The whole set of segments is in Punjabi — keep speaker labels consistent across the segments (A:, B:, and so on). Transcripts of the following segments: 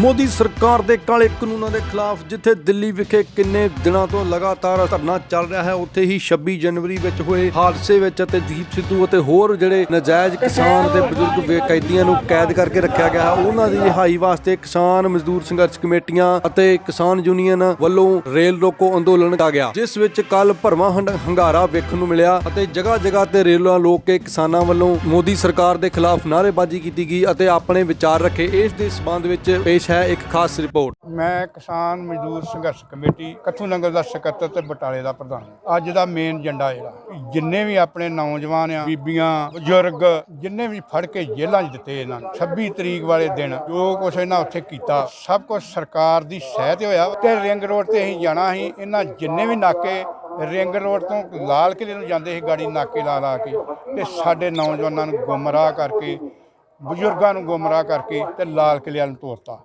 A: ਮੋਦੀ ਸਰਕਾਰ ਦੇ ਕਾਲੇ ਕਾਨੂੰਨਾਂ ਦੇ ਖਿਲਾਫ ਜਿੱਥੇ ਦਿੱਲੀ ਵਿਖੇ ਕਿੰਨੇ ਦਿਨਾਂ ਤੋਂ ਲਗਾਤਾਰ ਧਰਨਾ ਚੱਲ ਰਿਹਾ ਹੈ, ਉੱਥੇ ਹੀ 26 ਜਨਵਰੀ ਵਿੱਚ ਹੋਏ ਹਾਦਸੇ ਵਿੱਚ ਅਤੇ ਦੀਪ ਸਿੱਧੂ ਅਤੇ ਹੋਰ ਜਿਹੜੇ ਨਜਾਇਜ਼ ਕਿਸਾਨ ਤੇ ਬਜ਼ੁਰਗ ਕੈਦੀਆਂ ਨੂੰ ਕੈਦ ਕਰਕੇ ਰੱਖਿਆ ਗਿਆ ਹੈ। ਉਹਨਾਂ ਦੀ ਰਿਹਾਈ ਵਾਸਤੇ ਕਿਸਾਨ ਮਜ਼ਦੂਰ ਸੰਘਰਸ਼ ਕਮੇਟੀਆਂ ਅਤੇ ਕਿਸਾਨ ਯੂਨੀਅਨ ਵੱਲੋਂ ਰੇਲ ਰੋਕੋ ਅੰਦੋਲਨ ਕੀਤਾ ਗਿਆ, ਜਿਸ ਵਿੱਚ ਕੱਲ ਭਰਵਾਂ ਹੰਡ- ਹੰਗਾਰਾ ਵੇਖਣ ਨੂੰ ਮਿਲਿਆ ਅਤੇ ਜਗ੍ਹਾ ਜਗ੍ਹਾ ਤੇ ਰੇਲਾਂ ਲੋਕ ਕੇ ਕਿਸਾਨਾਂ ਵੱਲੋਂ ਮੋਦੀ ਸਰਕਾਰ ਦੇ ਖਿਲਾਫ ਨਾਅਰੇਬਾਜ਼ੀ ਕੀਤੀ ਗਈ ਅਤੇ ਆਪਣੇ ਵਿਚਾਰ ਰੱਖੇ। ਇਸ ਦੇ ਸਬੰਧ ਵਿੱਚ ਪੇਸ਼ ਹੈ ਇੱਕ ਖਾਸ ਰਿਪੋਰਟ।
B: ਮੈਂ ਕਿਸਾਨ ਮਜ਼ਦੂਰ ਸੰਘਰਸ਼ ਕਮੇਟੀ, ਕੱਥੂ ਨੰਗਲ ਦਾ ਸਕੱਤਰ ਤੇ ਬਟਾਲੇ ਦਾ ਪ੍ਰਧਾਨ ਅੱਜ ਦਾ ਮੇਨ ਏਜੰਡਾ ਜਿਹੜਾ ਜਿੰਨੇ ਵੀ ਆਪਣੇ ਨੌਜਵਾਨ ਆ, ਬੀਬੀਆਂ, ਬਜ਼ੁਰਗ, ਜਿੰਨੇ ਵੀ ਫੜ ਕੇ ਜੇਲ੍ਹਾਂ 'ਚ ਦਿੱਤੇ ਇਹਨਾਂ ਨੂੰ 26 ਤਰੀਕ ਵਾਲੇ ਦਿਨ ਜੋ ਕੁਛ ਇਹਨਾਂ ਉੱਥੇ ਕੀਤਾ, ਸਭ ਕੁਝ ਸਰਕਾਰ ਦੀ ਸਹਿ ਤੇ ਹੋਇਆ ਤੇ ਰਿੰਗ ਰੋਡ ਤੇ ਅਸੀਂ ਜਾਣਾ ਸੀ, ਇਹਨਾਂ ਜਿੰਨੇ ਵੀ ਨਾਕੇ ਰਿੰਗ ਰੋਡ ਤੋਂ ਲਾਲ ਕਿਲੇ ਨੂੰ ਜਾਂਦੇ ਸੀ, ਗਾੜੀ ਨਾਕੇ ਲਾ ਲਾ ਕੇ ਤੇ ਸਾਡੇ ਨੌਜਵਾਨਾਂ ਨੂੰ ਗੁੰਮਰਾਹ ਕਰਕੇ, ਬਜ਼ੁਰਗਾਂ ਨੂੰ ਗੁੰਮਰਾਹ ਕਰਕੇ ਤੇ ਲਾਲ ਕਿਲੇ ਨੂੰ ਤੋਰਤਾ।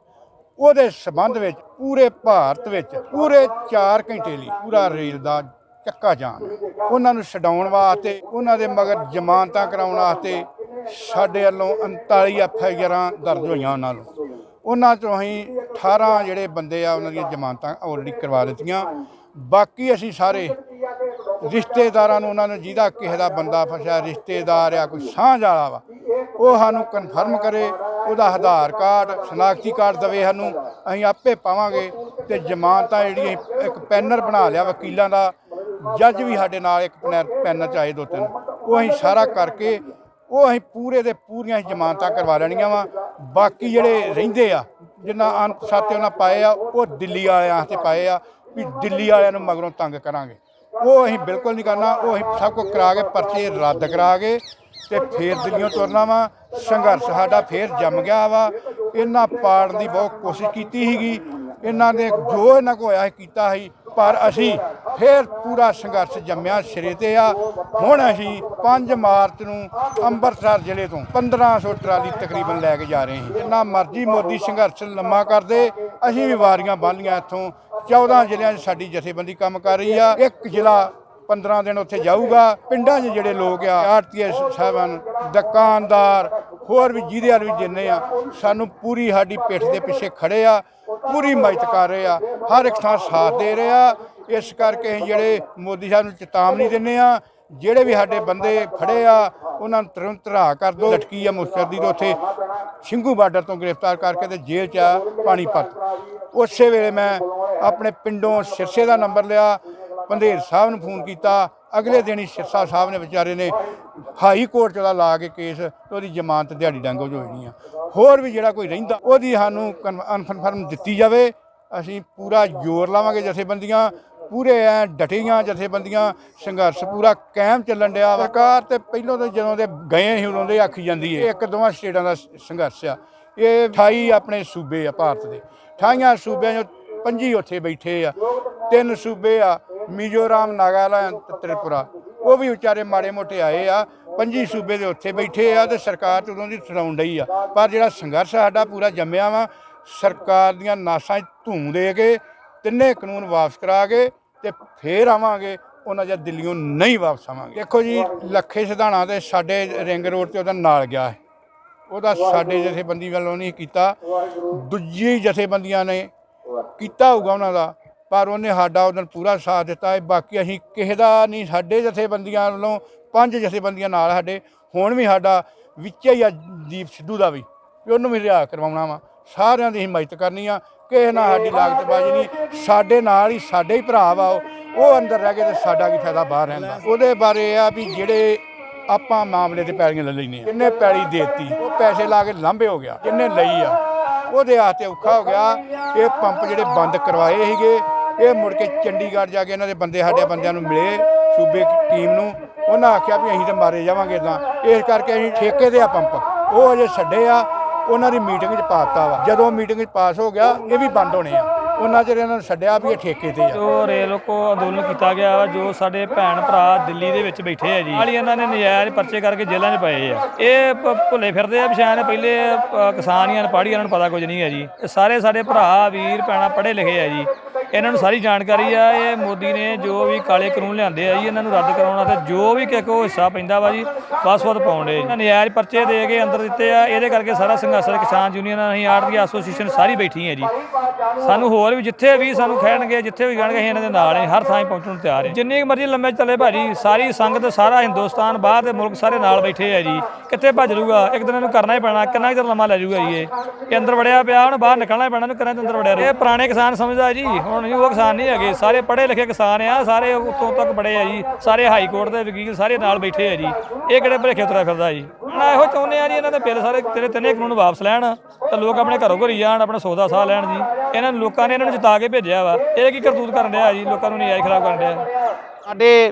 B: ਉਹਦੇ ਸਬੰਧ ਵਿੱਚ ਪੂਰੇ ਭਾਰਤ ਵਿੱਚ ਪੂਰੇ 4 ਘੰਟੇ ਲਈ ਪੂਰਾ ਰੇਲ ਦਾ ਚੱਕਾ ਜਾਣ ਉਹਨਾਂ ਨੂੰ ਛਡਾਉਣ ਵਾਸਤੇ, ਉਹਨਾਂ ਦੇ ਮਗਰ ਜ਼ਮਾਨਤਾਂ ਕਰਾਉਣ ਵਾਸਤੇ ਸਾਡੇ ਵੱਲੋਂ 39 ਐਫ ਆਈ ਆਰਾਂ ਦਰਜ ਹੋਈਆਂ ਉਹਨਾਂ ਨੂੰ। ਉਹਨਾਂ ਚੋਂ ਅਸੀਂ 18 ਜਿਹੜੇ ਬੰਦੇ ਆ, ਉਹਨਾਂ ਦੀਆਂ ਜ਼ਮਾਨਤਾਂ ਆਲਰੇਡੀ ਕਰਵਾ ਦਿੱਤੀਆਂ। ਬਾਕੀ ਅਸੀਂ ਸਾਰੇ ਰਿਸ਼ਤੇਦਾਰਾਂ ਨੂੰ, ਉਹਨਾਂ ਨੂੰ ਜਿਹਦਾ ਕਿਸੇ ਦਾ ਬੰਦਾ ਫਸਿਆ, ਰਿਸ਼ਤੇਦਾਰ ਆ, ਕੋਈ ਸਾਂਝ ਵਾਲਾ ਵਾ, ਉਹ ਸਾਨੂੰ ਕਨਫਰਮ ਕਰੇ। ਉਹਦਾ ਆਧਾਰ ਕਾਰਡ, ਸ਼ਨਾਖਤੀ ਕਾਰਡ ਦਵੇ ਸਾਨੂੰ, ਅਸੀਂ ਆਪੇ ਪਾਵਾਂਗੇ ਤੇ ਜ਼ਮਾਨਤਾਂ ਜਿਹੜੀਆਂ ਇੱਕ ਪੈਨਰ ਬਣਾ ਲਿਆ ਵਕੀਲਾਂ ਦਾ, ਜੱਜ ਵੀ ਸਾਡੇ ਨਾਲ ਇੱਕ ਪੈਨਰ ਚ ਆਏ ਦੋ ਤਿੰਨ, ਉਹ ਅਸੀਂ ਸਾਰਾ ਕਰਕੇ, ਉਹ ਅਸੀਂ ਪੂਰੇ ਦੇ ਪੂਰੀਆਂ ਅਸੀਂ ਜ਼ਮਾਨਤਾਂ ਕਰਵਾ ਲੈਣੀਆਂ ਵਾ। ਬਾਕੀ ਜਿਹੜੇ ਰਹਿੰਦੇ ਆ ਜਿਨ੍ਹਾਂ ਅਣਪਛਾਤੇ ਉਹਨਾਂ ਪਾਏ ਆ, ਉਹ ਦਿੱਲੀ ਵਾਲਿਆਂ ਤੇ ਪਾਏ ਆ, ਵੀ ਦਿੱਲੀ ਵਾਲਿਆਂ ਨੂੰ ਮਗਰੋਂ ਤੰਗ ਕਰਾਂਗੇ। ਉਹ ਅਸੀਂ ਬਿਲਕੁਲ ਨਹੀਂ ਕਰਨਾ, ਉਹ ਅਸੀਂ ਸਭ ਕੁਝ ਕਰਾ ਕੇ ਪਰਚੇ ਰੱਦ ਕਰਾ ਕੇ ਤੇ ਫੇਰ ਦਿੱਲੀੋਂ ਤੁਰਨਾ ਵਾ, ਸੰਘਰਸ਼ ਸਾਡਾ ਫੇਰ ਜੰਮ ਗਿਆ ਵਾ। ਇਹਨਾਂ ਪਾੜਨ ਦੀ ਬਹੁਤ ਕੋਸ਼ਿਸ਼ ਕੀਤੀ ਸੀਗੀ। ਇਹਨਾਂ ਨੇ ਜੋ ਇਹਨਾਂ ਕੋ ਹੋਇਆ ਕੀਤਾ ਸੀ, ਪਰ ਅਸੀਂ ਫੇਰ ਪੂਰਾ ਸੰਘਰਸ਼ ਜੰਮਿਆ ਸਿਰੇ ਤੇ ਆ। ਹੁਣ ਅਸੀਂ 5 ਮਾਰਚ ਨੂੰ ਅੰਮ੍ਰਿਤਸਰ ਜ਼ਿਲ੍ਹੇ ਤੋਂ 1500 ਟਰਾਲੀ ਤਕਰੀਬਨ ਲੈ ਕੇ ਜਾ ਰਹੇ ਹਾਂ। ਜਿੰਨਾ ਮਰਜ਼ੀ ਮੋਦੀ ਸੰਘਰਸ਼ ਲੰਮਾ ਕਰਦੇ ਅਸੀਂ ਵੀ ਵਾਰੀਆਂ ਬੰਨ੍ਹੀਆਂ ਇੱਥੋਂ। 14 ਜ਼ਿਲ੍ਹਿਆਂ 'ਚ ਸਾਡੀ ਜਥੇਬੰਦੀ ਕੰਮ ਕਰ ਰਹੀ ਆ। ਇੱਕ ਜ਼ਿਲ੍ਹਾ 15 ਦਿਨ ਉੱਥੇ ਜਾਊਗਾ। ਪਿੰਡਾਂ 'ਚ ਜਿਹੜੇ ਲੋਕ ਆ ਆਰਤੀਏ ਸਾਹਿਬਾਨ, ਦੁਕਾਨਦਾਰ, ਹੋਰ ਵੀ ਜਿਹਦੇ ਵੱਲ ਵੀ ਜਿੰਨੇ ਆ, ਸਾਨੂੰ ਪੂਰੀ ਸਾਡੀ ਪਿੱਠ ਦੇ ਪਿੱਛੇ ਖੜੇ ਆ, ਪੂਰੀ ਮਦਦ ਕਰ ਰਹੇ ਆ, ਹਰ ਇੱਕ ਥਾਂ ਸਾਥ ਦੇ ਰਹੇ ਆ। ਇਸ ਕਰਕੇ ਅਸੀਂ ਜਿਹੜੇ ਮੋਦੀ ਸਾਹਿਬ ਨੂੰ ਚੇਤਾਵਨੀ ਦਿੰਨੇ ਆ, ਜਿਹੜੇ ਵੀ ਸਾਡੇ ਬੰਦੇ ਫੜੇ ਆ, ਉਹਨਾਂ ਨੂੰ ਤੁਰੰਤ ਰਾਹ ਕਰ ਦਿਓ। ਲਟਕੀ ਆ ਮੁਸਤਦੀ ਦੇ ਉੱਥੇ ਸਿੰਘੂ ਬਾਰਡਰ ਤੋਂ ਗ੍ਰਿਫਤਾਰ ਕਰਕੇ ਤੇ ਜੇਲ੍ਹ 'ਚ ਆ ਪਾਣੀਪਤ। ਉਸੇ ਵੇਲੇ ਮੈਂ ਆਪਣੇ ਪਿੰਡੋਂ ਸਿਰਸੇ ਦਾ ਨੰਬਰ ਲਿਆ। ਪੰਧੇਰ ਸਾਹਿਬ ਨੂੰ ਫੋਨ ਕੀਤਾ। ਅਗਲੇ ਦਿਨ ਹੀ ਸਿਰਸਾ ਸਾਹਿਬ ਨੇ ਵਿਚਾਰੇ ਨੇ ਹਾਈ ਕੋਰਟ ਚ ਲਾ ਕੇ ਕੇਸ ਤੇ ਉਹਦੀ ਜ਼ਮਾਨਤ ਦਿਹਾੜੀ ਡੰਗ ਹੋ ਜਾਣੀ ਆ। ਹੋਰ ਵੀ ਜਿਹੜਾ ਕੋਈ ਰਹਿੰਦਾ, ਉਹਦੀ ਸਾਨੂੰ ਕਨਫਰਮ ਦਿੱਤੀ ਜਾਵੇ। ਅਸੀਂ ਪੂਰਾ ਜ਼ੋਰ ਲਾਵਾਂਗੇ ਜਥੇਬੰਦੀਆਂ, ਪੂਰੇ ਐ ਡਟੀਆਂ ਜਥੇਬੰਦੀਆਂ, ਸੰਘਰਸ਼ ਪੂਰਾ ਕਾਇਮ ਚੱਲਣ ਡਿਆ ਸਰਕਾਰ ਤੇ ਪਹਿਲੋਂ ਤੋਂ ਜਦੋਂ ਦੇ ਗਏ ਸੀ, ਉਦੋਂ ਦੇ ਆਖੀ ਜਾਂਦੀ ਹੈ ਇੱਕ ਦੋਵਾਂ ਸਟੇਟਾਂ ਦਾ ਸੰਘਰਸ਼ ਆ। ਇਹ 28 ਆਪਣੇ ਸੂਬੇ ਆ, ਭਾਰਤ ਦੇ। 28 ਸੂਬਿਆਂ ਚੋਂ ਪੰਜੀ ਉੱਥੇ ਬੈਠੇ ਆ, ਤਿੰਨ ਸੂਬੇ ਆ, ਮਿਜ਼ੋਰਾਮ, ਨਾਗਾਲੈਂਡ ਤੇ ਤ੍ਰਿਪੁਰਾ। ਉਹ ਵੀ ਵਿਚਾਰੇ ਮਾੜੇ ਮੋਟੇ ਆਏ ਆ, ਪੰਜੀ ਸੂਬੇ ਦੇ ਉੱਥੇ ਬੈਠੇ ਆ ਤੇ ਸਰਕਾਰ ਤੇ ਉਦੋਂ ਦੀ ਸੁਣਾਉਣ ਡਈ ਆ। ਪਰ ਜਿਹੜਾ ਸੰਘਰਸ਼ ਸਾਡਾ ਪੂਰਾ ਜੰਮਿਆ ਵਾ, ਸਰਕਾਰ ਦੀਆਂ ਨਾਸਾਂ 'ਚ ਧੂੰ ਦੇ ਕੇ, ਤਿੰਨੇ ਕਾਨੂੰਨ ਵਾਪਸ ਕਰਾ ਕੇ ਤੇ ਫੇਰ ਆਵਾਂਗੇ, ਉਹਨਾਂ ਜਦ ਦਿੱਲੀੋਂ ਨਹੀਂ ਵਾਪਸ ਆਵਾਂਗੇ। ਦੇਖੋ ਜੀ, ਲੱਖੇ ਸਿਧਾਣਾ ਤੇ ਸਾਡੇ ਰਿੰਗ ਰੋਡ ਤੇ ਉਹਦਾ ਨਾਲ ਗਿਆ ਹੈ। ਉਹਦਾ ਸਾਡੇ ਜਥੇਬੰਦੀ ਵੱਲੋਂ ਨਹੀਂ ਕੀਤਾ। ਦੂਜੀ ਜਥੇਬੰਦੀਆਂ ਨੇ ਕੀਤਾ ਹੋਊਗਾ ਉਹਨਾਂ ਦਾ, ਪਰ ਉਹਨੇ ਸਾਡਾ ਉਹਦੋਂ ਪੂਰਾ ਸਾਥ ਦਿੱਤਾ ਹੈ। ਬਾਕੀ ਅਸੀਂ ਕਿਸੇ ਦਾ ਨਹੀਂ, ਸਾਡੇ ਜਥੇਬੰਦੀਆਂ ਵੱਲੋਂ, ਪੰਜ ਜਥੇਬੰਦੀਆਂ ਨਾਲ ਸਾਡੇ, ਹੁਣ ਵੀ ਸਾਡਾ ਵਿੱਚ ਹੀ ਆ ਦੀਪ ਸਿੱਧੂ ਦਾ ਵੀ ਵੀ ਉਹਨੂੰ ਵੀ ਰਿਹਾ ਕਰਵਾਉਣਾ ਵਾ। ਸਾਰਿਆਂ ਦੀ ਹਿਮਾਇਤ ਕਰਨੀ ਆ, ਕਿਸੇ ਨਾਲ ਸਾਡੀ ਲਾਗਤਬਾਜ਼ੀ ਨਹੀਂ, ਸਾਡੇ ਨਾਲ ਹੀ ਸਾਡੇ ਹੀ ਭਰਾ ਵਾ ਉਹ ਅੰਦਰ ਰਹਿ ਗਏ ਤੇ ਸਾਡਾ ਕੀ ਫਾਇਦਾ ਬਾਹਰ ਰਹਿੰਦਾ ਉਹਦੇ ਬਾਰੇ ਇਹ ਆ ਵੀ ਜਿਹੜੇ ਆਪਾਂ ਮਾਮਲੇ ਤੇ ਪੈਲੀਆਂ ਲੈ ਲੈਨੇ ਆ ਜਿੰਨੇ ਪੈਲੀ ਦੇਤੀ, ਉਹ ਪੈਸੇ ਲਾ ਕੇ ਲਾਂਭੇ ਹੋ ਗਿਆ ਜਿੰਨੇ ਲਈ ਆ। ਉਹਦੇ ਹੱਥੇ ਔਖਾ ਹੋ ਗਿਆ। ਇਹ ਪੰਪ ਜਿਹੜੇ ਬੰਦ ਕਰਵਾਏ ਸੀਗੇ, ਇਹ ਮੁੜ ਕੇ ਚੰਡੀਗੜ੍ਹ ਜਾ ਕੇ ਇਹਨਾਂ ਦੇ ਬੰਦੇ, ਸਾਡੇ ਬੰਦਿਆਂ ਨੂੰ ਮਿਲੇ, ਸੂਬੇ ਟੀਮ ਨੂੰ। ਉਹਨਾਂ ਆਖਿਆ ਵੀ ਅਸੀਂ ਤਾਂ ਮਾਰੇ ਜਾਵਾਂਗੇ ਇਦਾਂ ਇਸ ਕਰਕੇ ਅਸੀਂ ਠੇਕੇ ਦੇ ਆ ਪੰਪ। ਉਹ ਅਜੇ ਛੱਡੇ ਆ। ਉਹਨਾਂ ਦੀ ਮੀਟਿੰਗ 'ਚ ਪਾਤਾ ਵਾ। ਜਦੋਂ ਮੀਟਿੰਗ 'ਚ ਪਾਸ ਹੋ ਗਿਆ, ਇਹ ਵੀ ਬੰਦ ਹੋਣੇ ਆ। ਉਹਨਾਂ ਚਿਰ ਇਹਨਾਂ ਨੂੰ ਛੱਡਿਆ ਵੀ ਇਹ ਠੇਕੇ ਤੇ ਆ।
C: ਜੋ ਰੇਲ ਕੋ ਅੰਦੋਲਨ ਕੀਤਾ ਗਿਆ ਵਾ ਜੋ ਸਾਡੇ ਭੈਣ ਭਰਾ ਦਿੱਲੀ ਦੇ ਵਿੱਚ ਬੈਠੇ ਆ ਜੀ। ਨਾਲ ਇਹਨਾਂ ਨੇ ਨਜਾਇਜ਼ ਪਰਚੇ ਕਰਕੇ ਜੇਲ੍ਹਾਂ 'ਚ ਪਏ ਆ। ਇਹ ਭ- ਭੁੱਲੇ ਫਿਰਦੇ ਆ ਪਛਾਣ ਪਹਿਲੇ ਅ, ਕਿਸਾਨੀਆਂ ਨੇ ਪੜ੍ਹੀ ਨੂੰ ਪਤਾ ਕੁਝ ਨਹੀਂ ਹੈ ਜੀ। ਇਹ ਸਾਰੇ ਸਾਡੇ ਭਰਾ ਵੀਰ ਭੈਣਾਂ ਪੜ੍ਹੇ ਲਿਖੇ ਆ ਜੀ। ਇਹਨਾਂ ਨੂੰ ਸਾਰੀ ਜਾਣਕਾਰੀ ਆ, ਇਹ ਮੋਦੀ ਨੇ ਜੋ ਵੀ ਕਾਲੇ ਕਾਨੂੰਨ ਲਿਆਂਦੇ ਆ ਜੀ, ਇਹਨਾਂ ਨੂੰ ਰੱਦ ਕਰਾਉਣਾ ਤੇ ਜੋ ਵੀ ਕਿਸੇ ਕੋ ਹਿੱਸਾ ਪੈਂਦਾ ਵਾ ਜੀ ਬਸ-ਬਸ ਪਾਉਂਦੇ ਜੀ। ਨਜਾਇਜ਼ ਪਰਚੇ ਦੇ ਕੇ ਅੰਦਰ ਦਿੱਤੇ ਆ, ਇਹਦੇ ਕਰਕੇ ਸਾਰਾ ਸੰਘਰਸ਼ ਕਿਸਾਨ ਯੂਨੀਅਨ ਅਸੀਂ ਆੜਤੀ ਐਸੋਸੀਏਸ਼ਨ ਸਾਰੀ ਬੈਠੀ ਹੈ ਜੀ। ਸਾਨੂੰ ਹੋਰ ਵੀ ਜਿੱਥੇ ਵੀ ਸਾਨੂੰ ਖਹਿਣਗੇ, ਜਿੱਥੇ ਵੀ ਜਾਣਗੇ ਅਸੀਂ ਇਹਨਾਂ ਦੇ ਨਾਲ ਹਰ ਥਾਂ ਪਹੁੰਚਣ ਨੂੰ ਤਿਆਰ ਹੈ। ਜਿੰਨੀ ਕੁ ਮਰਜ਼ੀ ਲੰਮੇ ਚੱਲੇ ਭਾਜੀ, ਸਾਰੀ ਸੰਗਤ, ਸਾਰਾ ਹਿੰਦੁਸਤਾਨ, ਬਾਹਰ ਦੇ ਮੁਲਕ ਸਾਰੇ ਨਾਲ ਬੈਠੇ ਆ ਜੀ। ਕਿੱਥੇ ਭੱਜ ਲੂਗਾ ਇੱਕ ਦਿਨ ਇਹਨੂੰ ਕਰਨਾ ਹੀ ਪੈਣਾ, ਕਿੰਨਾ ਕੁ ਚਿਰ ਲੰਮਾ ਲੈ ਜੂਗਾ ਜੀ ਇਹ? ਅੰਦਰ ਵੜਿਆ ਪਿਆ, ਹੁਣ ਬਾਹਰ ਨਿਕਲਣਾ ਹੀ ਪੈਣਾ, ਇਹਨੂੰ ਕਿੰਨਾ ਚਿਰ ਅੰਦਰ ਵੜਿਆ ਇਹ ਪੁਰਾਣੇ ਕਿਸਾਨ ਸਮਝਦਾ ਜੀ, ਹੁਣ ਨਹੀਂ ਉਹ ਕਿਸਾਨ ਨਹੀਂ ਹੈਗੇ। ਸਾਰੇ ਪੜ੍ਹੇ ਲਿਖੇ ਕਿਸਾਨ ਆ, ਸਾਰੇ ਉੱਤੋਂ ਤੱਕ ਬੜੇ ਆ ਜੀ। ਸਾਰੇ ਹਾਈ ਕੋਰਟ ਦੇ ਵਕੀਲ ਸਾਰੇ ਨਾਲ ਬੈਠੇ ਆ ਜੀ। ਇਹ ਕਿਹੜੇ ਭਲੇਖੇ ਤੁਰਿਆ ਫਿਰਦਾ ਜੀ? ਨਾ ਇਹੋ ਚਾਹੁੰਦੇ ਆ ਜੀ, ਇਹਨਾਂ ਦੇ ਬਿੱਲ ਸਾਰੇ ਤੇਰੇ ਤਿੰਨੇ ਕਾਨੂੰਨ ਵਾਪਸ ਲੈਣ, ਤੇ ਲੋਕ ਆਪਣੇ ਘਰੋਂ ਘਰੀ ਜਾਣ, ਆਪਣਾ ਸੌਦਾ ਸਾਹ ਲੈਣ ਜੀ। ਇਹਨਾਂ ਲੋਕਾਂ ਨੇ ਇਹਨਾਂ ਨੂੰ ਜਿਤਾ ਕੇ ਭੇਜਿਆ ਵਾ। ਇਹ ਕੀ ਕਰਤੂਤ ਕਰਨ ਡਿਆ ਜੀ? ਲੋਕਾਂ ਨੂੰ ਨਿਆਂ ਖਰਾਬ ਕਰਨ ਡਿਆ।
D: ਸਾਡੇ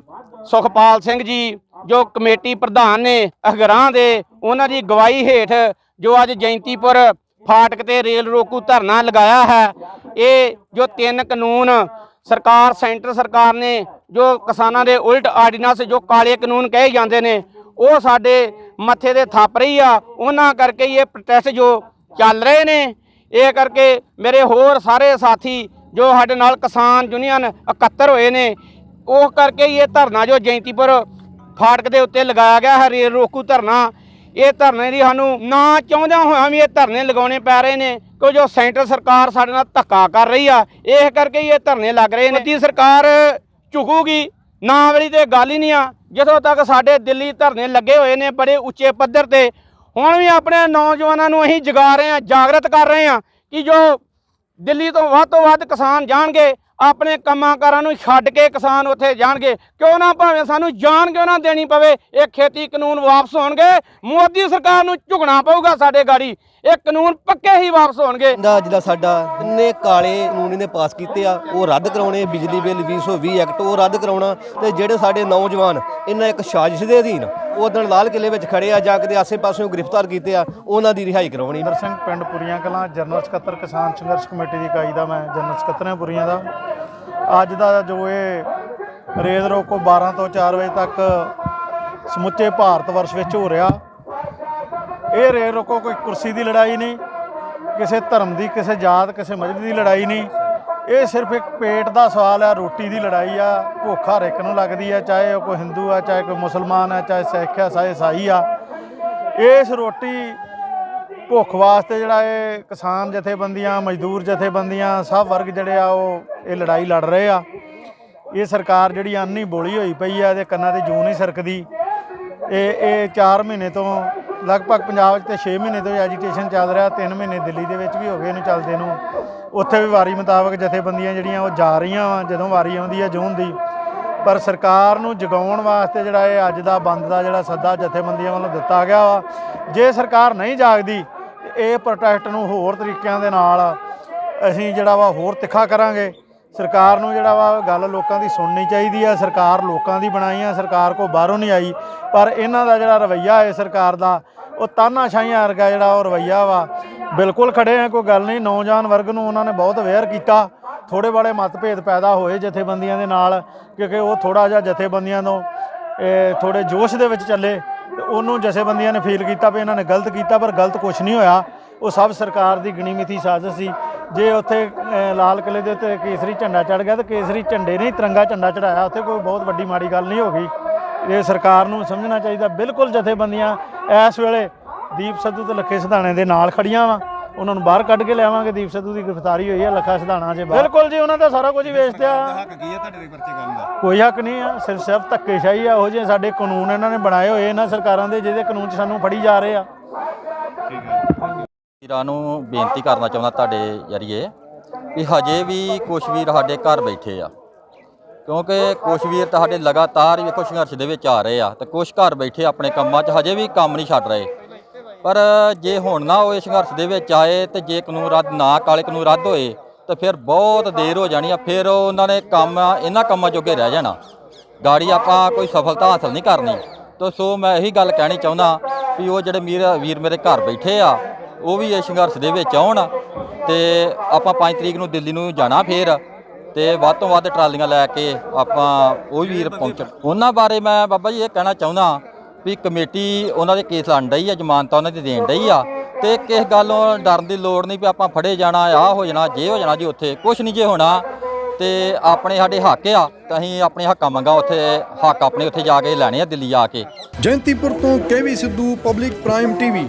D: ਸੁਖਪਾਲ ਸਿੰਘ ਜੀ, ਜੋ ਕਮੇਟੀ ਪ੍ਰਧਾਨ ਨੇ ਅਗਰਾਂ ਦੇ, ਉਹਨਾਂ ਦੀ ਗਵਾਹੀ ਹੇਠ ਜੋ ਅੱਜ ਜੈਂਤੀਪੁਰ ਫਾਟਕ ਤੇ ਰੇਲ ਰੋਕੂ ਧਰਨਾ ਲਗਾਇਆ ਹੈ ਇਹ ਜੋ ਤਿੰਨ ਕਾਨੂੰਨ ਸਰਕਾਰ, ਸੈਂਟਰ ਸਰਕਾਰ ਨੇ, ਜੋ ਕਿਸਾਨਾਂ ਦੇ ਉਲਟ ਆਰਡੀਨੈਂਸ, ਜੋ ਕਾਲੇ ਕਾਨੂੰਨ ਕਹੇ ਜਾਂਦੇ ਨੇ, ਉਹ ਸਾਡੇ ਮੱਥੇ ਤੇ ਥਾਪ ਰਹੀ ਆ। ਉਹਨਾਂ ਕਰਕੇ ਹੀ ਇਹ ਪ੍ਰੋਟੈਸਟ ਜੋ ਚੱਲ ਰਹੇ ਨੇ, ਇਹ ਕਰਕੇ ਮੇਰੇ ਹੋਰ ਸਾਰੇ ਸਾਥੀ ਜੋ ਸਾਡੇ ਨਾਲ ਕਿਸਾਨ ਯੂਨੀਅਨ ਇਕੱਤਰ ਹੋਏ ਨੇ, ਉਹ ਕਰਕੇ ਹੀ ਇਹ ਧਰਨਾ ਜੋ ਜੈਂਤੀਪੁਰ ਫਾਟਕ ਦੇ ਉੱਤੇ ਲਗਾਇਆ ਗਿਆ ਹੈ, ਰੇਲ ਰੋਕੂ ਧਰਨਾ। ਇਹ ਧਰਨੇ ਦੀ ਸਾਨੂੰ ਨਾ ਚਾਹੁੰਦਿਆਂ ਹੋਇਆਂ ਵੀ ਇਹ ਧਰਨੇ ਲਗਾਉਣੇ ਪੈ ਰਹੇ ਨੇ ਕਿ ਜੋ ਸੈਂਟਰ ਸਰਕਾਰ ਸਾਡੇ ਨਾਲ ਧੱਕਾ ਕਰ ਰਹੀ ਆ, ਇਹ ਕਰਕੇ ਹੀ ਇਹ ਧਰਨੇ ਲੱਗ ਰਹੇ ਨੇ। ਮੋਦੀ ਸਰਕਾਰ ਝੁਕੂਗੀ, ਨਾ ਵਾਲੀ ਤੇ ਗੱਲ ਹੀ ਨਹੀਂ ਆ। ਜਿੱਥੋਂ ਤੱਕ ਸਾਡੇ ਦਿੱਲੀ ਧਰਨੇ ਲੱਗੇ ਹੋਏ ਨੇ ਬੜੇ ਉੱਚੇ ਪੱਧਰ ਤੇ, ਹੁਣ ਵੀ ਆਪਣੇ ਨੌਜਵਾਨਾਂ ਨੂੰ ਅਸੀਂ ਜਗਾ ਰਹੇ ਹਾਂ ਜਾਗਰਤ ਕਰ ਰਹੇ ਹਾਂ ਕਿ ਜੋ ਦਿੱਲੀ ਤੋਂ ਵੱਧ ਤੋਂ ਵੱਧ ਕਿਸਾਨ ਜਾਣਗੇ ਆਪਣੇ ਕੰਮਾਂ ਕਾਰਾਂ ਨੂੰ ਛੱਡ ਕੇ ਕਿਸਾਨ ਉੱਥੇ ਜਾਣਗੇ। ਕਿਉਂ ਨਾ ਭਾਵੇਂ ਸਾਨੂੰ ਜਾਨ ਕਿਉਂ ਨਾ ਦੇਣੀ ਪਵੇ, ਇਹ ਖੇਤੀ ਕਾਨੂੰਨ ਵਾਪਸ ਹੋਣਗੇ। ਮੋਦੀ ਸਰਕਾਰ ਨੂੰ ਝੁਕਣਾ ਪਊਗਾ ਸਾਡੇ ਗਾੜੀ। ਇਹ ਕਾਨੂੰਨ ਪੱਕੇ ਹੀ ਵਾਪਸ ਹੋਣਗੇ।
E: ਦਾ ਜਿਹੜਾ ਸਾਡਾ ਇੰਨੇ ਕਾਲੇ ਕਾਨੂੰਨ ਇਹਨੇ ਪਾਸ ਕੀਤੇ ਆ ਉਹ ਰੱਦ ਕਰਾਉਣੇ ਬਿਜਲੀ ਬਿੱਲ 2020 ਐਕਟ ਉਹ ਰੱਦ ਕਰਾਉਣਾ ਤੇ ਜਿਹੜੇ ਸਾਡੇ ਨੌਜਵਾਨ ਇਹਨਾਂ ਇੱਕ ਸਾਜ਼ਿਸ਼ ਦੇ ਅਧੀਨ ਉਹ ਦਿਨ ਲਾਲ ਕਿਲੇ ਵਿੱਚ ਖੜੇ ਆ ਜਾਂ ਕਿਤੇ ਆਸੇ-ਪਾਸਿਓਂ ਗ੍ਰਿਫਤਾਰ ਕੀਤੇ ਆ ਉਹਨਾਂ ਦੀ ਰਿਹਾਈ ਕਰਾਉਣੀ।
F: ਇੰਦਰ ਸਿੰਘ ਪਿੰਡ ਪੁਰੀਆਂ ਕਲਾਂ ਜਨਰਲ ਸਕੱਤਰ ਕਿਸਾਨ ਸੰਘਰਸ਼ ਕਮੇਟੀ ਦੀ ਇਕਾਈ ਦਾ ਮੈਂ ਜਨਰਲ ਸਕੱਤਰ ਹਾਂ ਪੁਰੀਆਂ ਦਾ। ਅੱਜ ਦਾ ਜੋ ਇਹ ਰੇਲ ਰੋਕੋ 12 ਤੋਂ 4 ਵਜੇ ਤੱਕ ਸਮੁੱਚੇ ਭਾਰਤ ਵਰਸ਼ ਵਿੱਚ ਹੋ ਰਿਹਾ ਇਹ ਰੇ ਰੋਕੋ, ਕੋਈ ਕੁਰਸੀ ਦੀ ਲੜਾਈ ਨਹੀਂ, ਕਿਸੇ ਧਰਮ ਦੀ, ਕਿਸੇ ਜਾਤ, ਕਿਸੇ ਮਜ਼ਹਬ ਦੀ ਲੜਾਈ ਨਹੀਂ। ਇਹ ਸਿਰਫ ਇੱਕ ਪੇਟ ਦਾ ਸਵਾਲ ਹੈ, ਰੋਟੀ ਦੀ ਲੜਾਈ ਆ, ਭੁੱਖ ਹਰ ਇੱਕ ਨੂੰ ਲੱਗਦੀ ਹੈ ਚਾਹੇ ਉਹ ਕੋਈ ਹਿੰਦੂ ਆ, ਚਾਹੇ ਕੋਈ ਮੁਸਲਮਾਨ ਆ, ਚਾਹੇ ਸਿੱਖ ਆ, ਚਾਹੇ ਈਸਾਈ ਆ। ਇਸ ਰੋਟੀ ਭੁੱਖ ਵਾਸਤੇ ਜਿਹੜਾ ਇਹ ਕਿਸਾਨ ਜਥੇਬੰਦੀਆਂ, ਮਜ਼ਦੂਰ ਜਥੇਬੰਦੀਆਂ, ਸਭ ਵਰਗ ਜਿਹੜੇ ਆ, ਉਹ ਇਹ ਲੜਾਈ ਲੜ ਰਹੇ ਆ। ਇਹ ਸਰਕਾਰ ਜਿਹੜੀ ਅੰਨੀ ਬੋਲੀ ਹੋਈ ਪਈ ਆ, ਇਹਦੇ ਕੰਨਾਂ ਤੇ ਜੂੰ ਨਹੀਂ ਸਰਕਦੀ। ਇਹ ਇਹ 4 ਮਹੀਨੇ ਤੋਂ ਲਗਭਗ ਪੰਜਾਬ 'ਚ ਤੇ 6 ਮਹੀਨੇ ਤੋਂ ਐਜੀਟੇਸ਼ਨ ਚੱਲ ਰਿਹਾ 3 ਮਹੀਨੇ ਦਿੱਲੀ ਦੇ ਵਿੱਚ ਵੀ ਹੋ ਗਏ ਇਹਨੂੰ ਚੱਲਦੇ ਨੂੰ। ਉੱਥੇ ਵੀ ਵਾਰੀ ਮੁਤਾਬਕ ਜਥੇਬੰਦੀਆਂ ਜਿਹੜੀਆਂ ਉਹ ਜਾ ਰਹੀਆਂ ਵਾ, ਜਦੋਂ ਵਾਰੀ ਆਉਂਦੀ ਹੈ ਜੂਨ ਦੀ। ਪਰ ਸਰਕਾਰ ਨੂੰ ਜਗਾਉਣ ਵਾਸਤੇ ਜਿਹੜਾ ਇਹ ਅੱਜ ਦਾ ਬੰਦ ਦਾ ਜਿਹੜਾ ਸੱਦਾ ਜਥੇਬੰਦੀਆਂ ਵੱਲੋਂ ਦਿੱਤਾ ਗਿਆ ਵਾ, ਜੇ ਸਰਕਾਰ ਨਹੀਂ ਜਾਗਦੀ, ਇਹ ਪ੍ਰੋਟੈਸਟ ਨੂੰ ਹੋਰ ਤਰੀਕਿਆਂ ਦੇ ਨਾਲ ਅਸੀਂ ਜਿਹੜਾ ਵਾ ਹੋਰ ਤਿੱਖਾ ਕਰਾਂਗੇ। ਸਰਕਾਰ ਨੂੰ ਜਿਹੜਾ ਵਾ ਗੱਲ ਲੋਕਾਂ ਦੀ ਸੁਣਨੀ ਚਾਹੀਦੀ ਆ, ਸਰਕਾਰ ਲੋਕਾਂ ਦੀ ਬਣਾਈ ਆ, ਸਰਕਾਰ ਕੋ ਬਾਹਰੋਂ ਨਹੀਂ ਆਈ, ਪਰ ਇਹਨਾਂ ਦਾ ਜਿਹੜਾ ਰਵੱਈਆ ਹੈ ਸਰਕਾਰ ਦਾ, ਉਹ ਤਾਨਾਸ਼ਾਹੀਆਂ ਵਰਗਾ ਜਿਹੜਾ ਉਹ ਰਵੱਈਆ ਵਾ। ਬਿਲਕੁਲ ਖੜੇ ਆ, ਕੋਈ ਗੱਲ ਨਹੀਂ, ਨੌਜਵਾਨ ਵਰਗ ਨੂੰ ਉਹਨਾਂ ਨੇ ਬਹੁਤ ਅਵੇਅਰ ਕੀਤਾ। ਥੋੜੇ ਬੜੇ ਮਤਭੇਦ ਪੈਦਾ ਹੋਏ ਜਥੇਬੰਦੀਆਂ ਦੇ ਨਾਲ, ਕਿਉਂਕਿ ਉਹ ਥੋੜਾ ਜਿਹਾ ਜਥੇਬੰਦੀਆਂ ਤੋਂ, ਇਹ ਥੋੜੇ ਜੋਸ਼ ਦੇ ਵਿੱਚ ਚੱਲੇ, ਤੇ ਉਹਨੂੰ ਜਥੇਬੰਦੀਆਂ ਨੇ ਫੀਲ ਕੀਤਾ ਵੀ ਇਹਨਾਂ ਨੇ ਗਲਤ ਕੀਤਾ, ਪਰ ਗਲਤ ਕੁਝ ਨਹੀਂ ਹੋਇਆ। ਉਹ ਸਭ ਸਰਕਾਰ ਦੀ ਗਿਣੀ ਮਿੱਥੀ ਸਾਜ਼ਿਸ਼ ਸੀ। ਜੇ ਉੱਥੇ ਲਾਲ ਕਿਲੇ ਦੇ ਉੱਤੇ ਕੇਸਰੀ ਝੰਡਾ ਚੜ ਗਿਆ ਤੇ ਕੇਸਰੀ ਝੰਡੇ ਨੇ ਤਿਰੰਗਾ ਝੰਡਾ ਚੜਾਇਆ ਉੱਥੇ ਕੋਈ ਬਹੁਤ ਵੱਡੀ ਮਾੜੀ ਗੱਲ ਨਹੀਂ ਹੋ ਗਈ। ਇਹ ਸਰਕਾਰ ਨੂੰ ਸਮਝਣਾ ਚਾਹੀਦਾ। ਬਿਲਕੁਲ ਜਥੇਬੰਦੀਆਂ ਇਸ ਵੇਲੇ ਦੀਪ ਸਿੱਧੂ ਤੇ ਲੱਖੇ ਸਿਧਾਣੇ ਦੇ ਨਾਲ ਖੜੀਆਂ ਵਾ। ਉਹਨਾਂ ਨੂੰ ਬਾਹਰ ਕੱਢ ਕੇ ਲਿਆਵਾਂਗੇ। ਦੀਪ ਸਿੱਧੂ ਦੀ ਗ੍ਰਿਫਤਾਰੀ ਹੋਈ ਹੈ ਲੱਖਾ ਸਿਧਾਣਾ ਜੇ ਬਿਲਕੁਲ ਜੀ ਉਹਨਾਂ ਦਾ ਸਾਰਾ ਕੁਝ ਹੀ ਵੇਚਤਿਆ ਕੋਈ ਹੱਕ ਨਹੀਂ ਆ। ਸਿਰਫ ਸਿਰਫ ਧੱਕੇਸ਼ਾਹੀ ਆ। ਉਹ ਜਿਹੇ ਸਾਡੇ ਕਾਨੂੰਨ ਇਹਨਾਂ ਨੇ ਬਣਾਏ ਹੋਏ ਇਹਨਾਂ ਸਰਕਾਰਾਂ ਦੇ ਜਿਹਦੇ ਕਾਨੂੰਨ 'ਚ ਸਾਨੂੰ ਫੜੀ ਜਾ ਰਹੇ ਆ।
G: ਵੀਰਾਂ ਨੂੰ ਬੇਨਤੀ ਕਰਨਾ ਚਾਹੁੰਦਾ ਤੁਹਾਡੇ ਜਰੀਏ ਕਿ ਹਜੇ ਵੀ ਕੁਛ ਵੀਰ ਸਾਡੇ ਘਰ ਬੈਠੇ ਆ। ਕਿਉਂਕਿ ਕੁਛ ਵੀਰ ਤਾਂ ਸਾਡੇ ਲਗਾਤਾਰ ਹੀ ਵੇਖੋ ਸੰਘਰਸ਼ ਦੇ ਵਿੱਚ ਆ ਰਹੇ ਆ ਤੇ ਕੁਛ ਘਰ ਬੈਠੇ ਆਪਣੇ ਕੰਮਾਂ 'ਚ ਹਜੇ ਵੀ ਕੰਮ ਨਹੀਂ ਛੱਡ ਰਹੇ। ਪਰ ਜੇ ਹੁਣ ਨਾ ਉਹ ਇਸ ਸੰਘਰਸ਼ ਦੇ ਵਿੱਚ ਆਏ ਤੇ ਜੇ ਕਾਨੂੰਨ ਰੱਦ ਨਾ ਕਾਲੇ ਕਾਨੂੰਨ ਰੱਦ ਹੋਏ ਤਾਂ ਫਿਰ ਬਹੁਤ ਦੇਰ ਹੋ ਜਾਣੀ ਆ, ਫਿਰ ਉਹਨਾਂ ਨੇ ਕੰਮ ਇਹਨਾਂ ਕੰਮਾਂ ਜੋਗੇ ਰਹਿ ਜਾਣਾ। ਗਾੜੀ ਆਪਾਂ ਕੋਈ ਸਫਲਤਾ ਹਾਸਲ ਨਹੀਂ ਕਰਨੀ। ਤਾਂ ਸੋ ਮੈਂ ਇਹੀ ਗੱਲ ਕਹਿਣੀ ਚਾਹੁੰਦਾ ਵੀ ਉਹ ਜਿਹੜੇ ਵੀਰ ਵੀਰ ਮੇਰੇ ਘਰ ਬੈਠੇ ਆ ਉਹ ਵੀ ਇਸ ਸੰਘਰਸ਼ ਦੇ ਵਿੱਚ ਆਉਣ ਤੇ ਆਪਾਂ 5 ਤਰੀਕ ਨੂੰ ਦਿੱਲੀ ਨੂੰ ਜਾਣਾ ਫੇਰ ਤੇ ਵੱਧ ਤੋਂ ਵੱਧ ਟਰਾਲੀਆਂ ਲੈ ਕੇ ਆਪਾਂ ਉਹ ਵੀ ਵੀਰ ਪਹੁੰਚਣ ਉਹਨਾਂ ਬਾਰੇ ਮੈਂ ਬਾਬਾ ਜੀ ਇਹ ਕਹਿਣਾ ਚਾਹੁੰਦਾ ਵੀ ਕਮੇਟੀ ਉਹਨਾਂ ਦੇ ਕੇਸ ਲੜਨ ਡਈ ਆ, ਜ਼ਮਾਨਤਾਂ ਉਹਨਾਂ ਦੀ ਦੇਣ ਡਈ ਆ ਤੇ ਕਿਸ ਗੱਲੋਂ ਡਰਨ ਦੀ ਲੋੜ ਨਹੀਂ ਵੀ ਆਪਾਂ ਫੜੇ ਜਾਣਾ ਆ ਹੋ ਜਾਣਾ, ਜੇ ਹੋ ਜਾਣਾ ਜੀ ਉੱਥੇ ਕੁਝ ਨਹੀਂ ਜੇ ਹੋਣਾ ਤੇ ਆਪਣੇ ਸਾਡੇ ਹੱਕ ਆ, ਤਾਂ ਅਸੀਂ ਆਪਣੇ ਹੱਕਾਂ ਮੰਗਾ ਉੱਥੇ ਹੱਕ ਆਪਣੇ ਉੱਥੇ ਜਾ ਕੇ ਲੈਣੇ ਆ ਦਿੱਲੀ ਜਾ ਕੇ।
A: ਜੈਂਤੀਪੁਰ ਤੋਂ KV Sidhu, public prime TV.